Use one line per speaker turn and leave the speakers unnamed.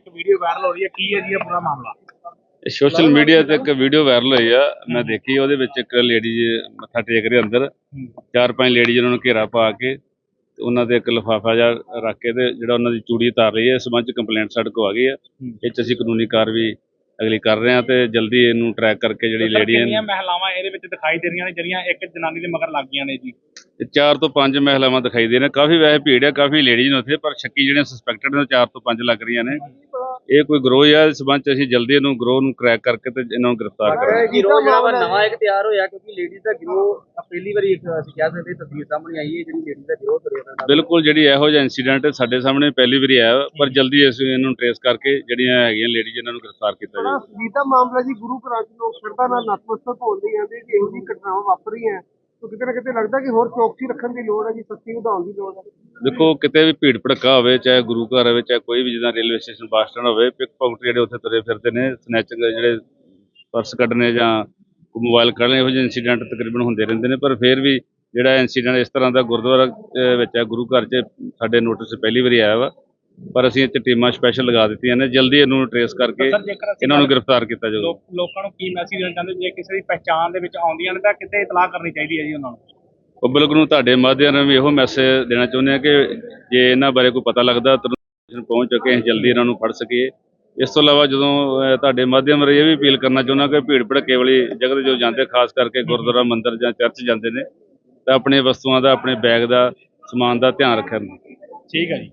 ਇੱਕ video viral ਹੋ ਰਹੀ ਹੈ ਕੀ ਹੈ ਜੀ ਇਹ ਪੂਰਾ ਮਾਮਲਾ?
ਸੋਸ਼ਲ ਮੀਡੀਆ ਤੇ ਇੱਕ ਵੀਡੀਓ ਵਾਇਰਲ ਹੋਈ ਆ ਮੈਂ ਦੇਖੀ ਉਹਦੇ ਵਿੱਚ ਇੱਕ ਲੇਡੀਜ਼ ਮੱਥਾ ਟੇਕ ਰਹੀ ਅੰਦਰ ਚਾਰ ਪੰਜ ਲੇਡੀਜ਼ ਉਹਨਾਂ ਨੂੰ ਘੇਰਾ ਪਾ ਕੇ ਤੇ ਉਹਨਾਂ ਦੇ ਇੱਕ ਲਿਫਾਫਾ ਜਿਹਾ ਰੱਖ ਕੇ ਤੇ ਜਿਹੜਾ ਉਹਨਾਂ ਦੀ ਚੂੜੀ ਉਤਾਰ ਰਹੀ ਹੈ ਇਸ ਸੰਬੰਧ ਚ ਕੰਪਲੇਂਟ ਸਾਡੇ ਕੋਲ ਆ ਗਈ ਹੈ। ਇਹ ਚ ਅਸੀਂ ਕਾਨੂੰਨੀ ਕਾਰਵਾਈ ਅਗਲੀ ਕਰ ਰਹੇ ਹਾਂ ਤੇ ਜਲਦੀ ਇਹਨੂੰ ਟਰੈਕ ਕਰਕੇ ਜਿਹੜੀ ਲੇਡੀ
ਕਿੰਨੀਆਂ ਮਹਿਲਾਵਾਂ ਇਹਦੇ ਵਿੱਚ ਦਿਖਾਈ ਦੇ ਰਹੀਆਂ ਨੇ ਜਿਹੜੀਆਂ ਇੱਕ ਜਨਾਨੀ ਦੇ ਮਗਰ ਲੱਗ ਗਈਆਂ ਨੇ ਜੀ?
ਤੇ ਚਾਰ ਤੋਂ ਪੰਜ ਮਹਿਲਾਵਾਂ ਦਿਖਾਈ ਦੇ ਨੇ। ਕਾਫੀ ਵੈਸੇ ਭੀੜ ਹੈ ਕਾਫੀ ਲੇਡੀਜ਼ ਨੇ ਉੱਥੇ ਪਰ ਸ਼ੱਕੀ ਜਿਹੜੀਆਂ ਸਸਪੈਕਟਡ ਨੇ ਚਾਰ ਤੋਂ ਪੰਜ ਲੱਗ ਰਹੀਆਂ ਨੇ। ਇਹ ਕੋਈ ਗਰੋਹ ਹੈ ਇਸ ਸੰਬੰਧ ਚ ਅਸੀਂ ਜਲਦੀ ਇਹਨੂੰ ਗਰੋਹ ਨੂੰ ਕ੍ਰੈਕ ਕਰਕੇ ਤੇ ਇਹਨਾਂ ਨੂੰ ਗ੍ਰਿਫਤਾਰ ਕਰਾਂਗੇ।
ਗਿਰੋਹ ਜਿਹੜਾ ਵਾ ਨਵਾਂ ਇੱਕ ਤਿਆਰ ਹੋਇਆ ਕਿਉਂਕਿ ਲੇਡੀਜ਼ ਦਾ ਗਿਰੋਹ ਪਹਿਲੀ ਵਾਰੀ ਇੱਕ ਅਸੀਂ ਕਹਿ ਸਕਦੇ ਹਾਂ ਤਸਵੀਰ ਸਾਹਮਣੇ ਆਈ ਹੈ ਜਿਹੜੀ ਲੇਡੀਜ਼ ਦਾ ਗਿਰੋਹ ਤੁਰਿਆ ਦਾ
ਬਿਲਕੁਲ ਜਿਹੜੀ ਇਹੋ ਜਿਹਾ ਇਨਸੀਡੈਂਟ ਸਾਡੇ ਸਾਹਮਣੇ ਪਹਿਲੀ ਵਾਰੀ ਆਇਆ ਪਰ ਜਲਦੀ ਅਸੀਂ ਇਹਨੂੰ ਟ੍ਰੇਸ ਕਰਕੇ ਜਿਹੜੀਆਂ ਹੈਗੀਆਂ ਲੇਡੀਜ਼ ਇਹਨਾਂ ਨੂੰ ਗ੍ਰਿਫਤਾਰ ਕੀਤਾ ਜਾਵੇ
ਜੀਤਾ ਮਾਮਲਾ ਜੀ ਗੁਰੂ ਘਰਾਂ ਚ ਲੋਕ ਸ਼ਰਧਾ ਨਾਲ ਨਤਮਸਤਕ ਹੋਣਦੇ ਜਾਂਦੇ ਕਿ ਇਹੋ ਜਿਹੀ ਘਟਨਾਵਾਂ ਵਾਪਰ ਰਹੀਆਂ ਕਿਤੇ ਨਾ ਕਿਤੇ ਲੱਗਦਾ ਕਿ ਹੋਰ ਚੌਕਸੀ ਰੱਖਣ ਦੀ ਲੋੜ ਹੈ ਜੀ ਸਖਤੀ ਵਧਾਉਣ ਦੀ ਲੋੜ ਹੈ।
ਦੇਖੋ, ਕਿਤੇ ਵੀ ਭੀੜ ਭੜਕਾ ਹੋਵੇ, ਚਾਹੇ ਗੁਰੂ ਘਰ ਹੋਵੇ, ਚਾਹੇ ਕੋਈ ਵੀ ਜਿੱਦਾਂ ਰੇਲਵੇ ਸਟੇਸ਼ਨ, ਬੱਸ ਸਟੈਂਡ ਹੋਵੇ ਪਿਕ ਪਾਕਟ ਜਿਹੜੇ ਉੱਥੇ ਤੁਰੇ ਫਿਰਦੇ ਨੇ ਸਨੈਚਿੰਗ ਜਿਹੜੇ ਪਰਸ ਕੱਢਣੇ ਜਾਂ ਮੋਬਾਈਲ ਕੱਢਣੇ ਇਹੋ ਜਿਹੇ ਇਨਸੀਡੈਂਟ ਤਕਰੀਬਨ ਹੁੰਦੇ ਰਹਿੰਦੇ ਨੇ, ਪਰ ਫਿਰ ਵੀ ਜਿਹੜਾ ਇਨਸੀਡੈਂਟ ਇਸ ਤਰ੍ਹਾਂ ਦਾ ਗੁਰਦੁਆਰਾ ਵਿੱਚ ਹੈ, ਗੁਰੂ ਘਰ 'ਚ ਸਾਡੇ ਨੋਟਿਸ ਪਹਿਲੀ ਵਾਰੀ ਆਇਆ ਵਾ ਪਰ ਅਸੀਂ ਇਹ 'ਚ ਟੀਮਾਂ ਸਪੈਸ਼ਲ ਲਗਾ ਦਿੱਤੀਆਂ ਨੇ ਜਲਦੀ ਇਹਨੂੰ ਟ੍ਰੇਸ ਕਰਕੇ ਇਹਨਾਂ ਨੂੰ ਗ੍ਰਿਫਤਾਰ ਕੀਤਾ ਜਾਊਗਾ।
ਲੋਕ- ਨੂੰ ਕੀ ਮੈਸੇਜ ਦੇਣਾ ਚਾਹੁੰਦੇ ਜੇ ਕਿਸੇ ਦੀ ਪਹਿਚਾਣ ਦੇ ਵਿੱਚ ਆਉਂਦੀਆਂ ਨੇ ਤਾਂ ਕਿਤੇ ਇਤਲਾਹ ਕਰਨੀ ਚਾਹੀਦੀ ਹੈ ਜੀ ਉਹਨਾਂ ਨੂੰ?
ਪਬਲਿਕ ਨੂੰ ਤੁਹਾਡੇ ਮਾਧਿਅਮ ਨਾਲ ਵੀ ਇਹੋ ਮੈਸੇਜ ਦੇਣਾ ਚਾਹੁੰਦੇ ਆ ਕਿ ਜੇ ਇਹਨਾਂ ਬਾਰੇ ਕੋਈ ਪਤਾ ਲੱਗਦਾ ਤੁਰੰਤ ਪਹੁੰਚ ਕੇ ਅਸੀਂ ਜਲਦੀ ਇਹਨਾਂ ਨੂੰ ਫੜ ਸਕੀਏ। ਇਸ ਤੋਂ ਇਲਾਵਾ ਜਦੋਂ ਤੁਹਾਡੇ ਮਾਧਿਅਮ ਰਾਹੀਂ ਇਹ ਵੀ ਅਪੀਲ ਕਰਨਾ ਚਾਹੁੰਦਾ ਕਿ ਭੀੜ ਭੜਕੇ ਵਾਲੀ ਜਗ੍ਹਾ ਤੇ ਜੋ ਜਾਂਦੇ ਖਾਸ ਕਰਕੇ ਗੁਰਦੁਆਰਾ ਮੰਦਿਰ ਜਾਂ ਚਰਚ ਜਾਂਦੇ ਨੇ ਤਾਂ ਆਪਣੇ ਵਸਤੂਆਂ ਦਾ ਆਪਣੇ ਬੈਗ ਦਾ ਸਮਾਨ ਦਾ ਧਿਆਨ ਰੱਖਣ।
ਠੀਕ ਹੈ ਜੀ।